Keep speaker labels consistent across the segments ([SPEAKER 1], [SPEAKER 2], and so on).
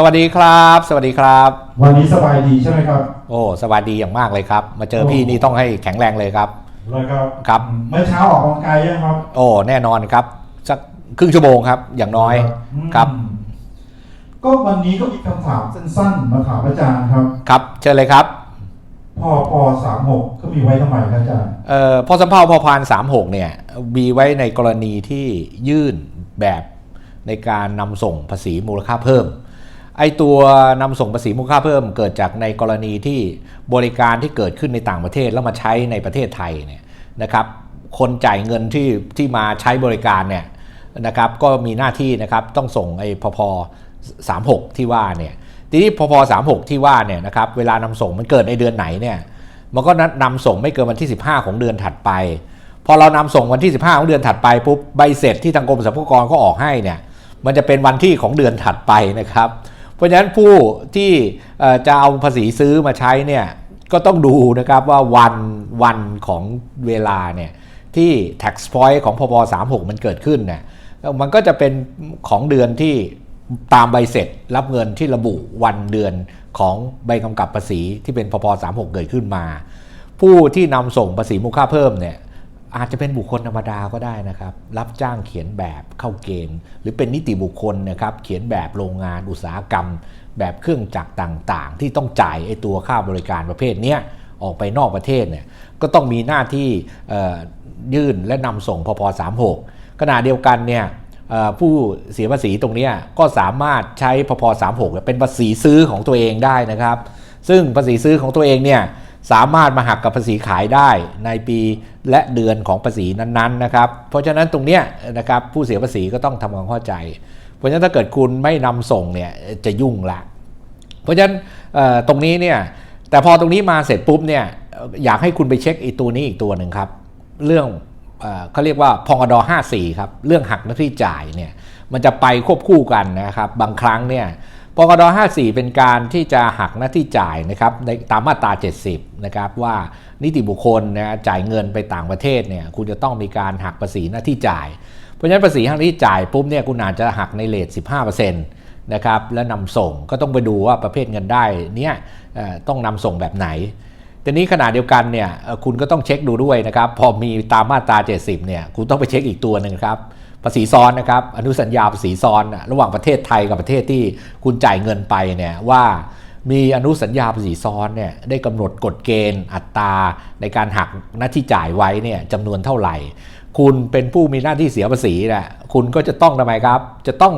[SPEAKER 1] สวัสดีครับ สวัสดีครับ
[SPEAKER 2] วันนี้สบายดีใช่ไหมครับ
[SPEAKER 1] โอ้สวัสดีอย่างมากเลยครับ มาเจอพี่นี่ต้องให้แข็งแรงเลยครับ
[SPEAKER 2] เลยครับ
[SPEAKER 1] ครับ
[SPEAKER 2] เมื่อเช้าออกกำลังกายยังครับ
[SPEAKER 1] โอ้แน่นอนครับ สักครึ่งชั่วโมงครับ อย่างน้อย
[SPEAKER 2] ม
[SPEAKER 1] ครับ
[SPEAKER 2] ก็วันนี้ก็มีคำถามสั้นๆ มาถามอาจารย์ครับ
[SPEAKER 1] ครับเชิญเลยครับ
[SPEAKER 2] พอปสามหกก็มีไว้ทำไมครับอาจารย์
[SPEAKER 1] เอ่อพอสำเภาพอพานสามหกเนี่ยมีไว้ในกรณีที่ยื่นแบบในการนำส่งภาษีมูลค่าเพิ่ม ไอตัวนำส่งภาษีมูลค่าเพิ่มเกิดจากในกรณีที่บริการที่เกิดขึ้นในต่างประเทศแล้วมาใช้ในประเทศไทยเนี่ยนะครับคนจ่ายเงินที่ที่มาใช้บริการเนี่ยนะครับก็มีหน้าที่นะครับต้องส่งไอ้พพ36ที่ว่าเนี่ยทีนี้พพ36ที่ว่าเนี่ยนะครับเวลานำส่งมันเกิดในเดือนไหนเนี่ยมันก็นำส่งไม่เกินวันที่ 15 ของเดือนถัดไป พอเรานำส่งวันที่ 15 ของเดือนถัดไปปุ๊บใบเสร็จที่ทางกรมสรรพากรก็ออกให้เนี่ยมันจะเป็นวันที่ของเดือนถัดไปนะครับ เพราะฉะนั้นผู้ที่จะเอาภาษีซื้อมาใช้เนี่ยก็ต้องดูนะครับว่าวันวันของเวลาเนี่ยที่ tax point ของพบ36 มันเกิดขึ้นเนี่ยมันก็จะเป็นของเดือนที่ตามใบเสร็จรับเงินที่ระบุวันเดือนของใบกำกับภาษีที่เป็นพบ36 เกิดขึ้นมา ผู้ที่นำส่งภาษีมูลค่าเพิ่มเนี่ย อาจจะเป็นบุคคลธรรมดาก็ได้นะครับ รับจ้างเขียนแบบเข้าเกณฑ์ หรือเป็นนิติบุคคลนะครับ เขียนแบบโรงงานอุตสาหกรรม แบบเครื่องจักรต่างๆ ที่ต้องจ่ายไอ้ตัวค่าบริการประเภทเนี้ยออกไปนอกประเทศเนี่ยก็ต้องมีหน้าที่ยื่นและนำส่งพพ36ขณะเดียวกันเนี่ยผู้เสียภาษีตรงนี้ก็สามารถใช้พพ36เป็นภาษีซื้อของตัวเองได้นะครับ ซึ่งภาษีซื้อของตัวเองเนี่ย สามารถมาหักกับภาษีขายได้ในปีและเดือนของภาษีนั้นๆนะครับ เพราะฉะนั้นตรงเนี้ยนะครับผู้เสียภาษีก็ต้องทำความเข้าใจ เพราะฉะนั้นถ้าเกิดคุณไม่นำส่งเนี่ยจะยุ่งละเพราะฉะนั้นตรงนี้เนี่ยแต่พอตรงนี้มาเสร็จปุ๊บเนี่ยอยากให้คุณไปเช็คอีกตัวนี้อีกตัวหนึ่งครับ เรื่องเอเขาเรียกว่าพงดอ54 ครับ เรื่องหักหน้าที่จ่ายเนี่ยมันจะไปควบคู่กันนะครับ บางครั้งเนี่ย พงด54 เป็นการที่จะหักหน้าที่จ่ายนะครับในตามมาตรา 70 นะครับว่านิติบุคคลนะจ่ายเงินไปต่างประเทศเนี่ยคุณจะต้องมีการหักภาษีหน้าที่จ่าย เพราะฉะนั้นภาษีหน้าที่จ่ายปุ๊บเนี่ยคุณอาจจะหักในเลท 15%นะครับและนำส่งก็ต้องไปดูว่าประเภทเงินได้เนี่ยต้องนำส่งแบบไหนแต่นี้ขณะเดียวกันเนี่ยคุณก็ต้องเช็คดูด้วยนะครับ พอมีตามมาตรา 70 เนี่ยคุณต้องไปเช็คอีกตัวหนึ่งครับ ภาษีซ้อนนะครับ อนุสัญญาภาษีซ้อน ระหว่างประเทศไทยกับประเทศที่คุณจ่ายเงินไปเนี่ยว่ามีอนุสัญญาภาษีซ้อนเนี่ยได้กำหนดกฎเกณฑ์อัตราในการหักหน้าที่จ่ายไว้เนี่ยจำนวนเท่าไหร่ คุณเป็นผู้มีหน้าที่เสียภาษีนะคุณก็จะต้องทำไมครับ จะต้อง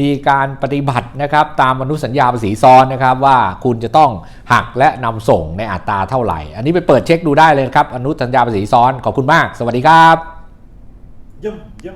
[SPEAKER 1] มีการปฏิบัตินะครับตามอนุสัญญาภาษีซ้อนนะครับว่าคุณจะต้องหักและนำส่งในอัตราเท่าไหร่ อันนี้ไปเปิดเช็คดูได้เลยครับ อนุสัญญาภาษีซ้อนขอบคุณมาก สวัสดีครับ
[SPEAKER 2] ยี่ยมเยี่ยม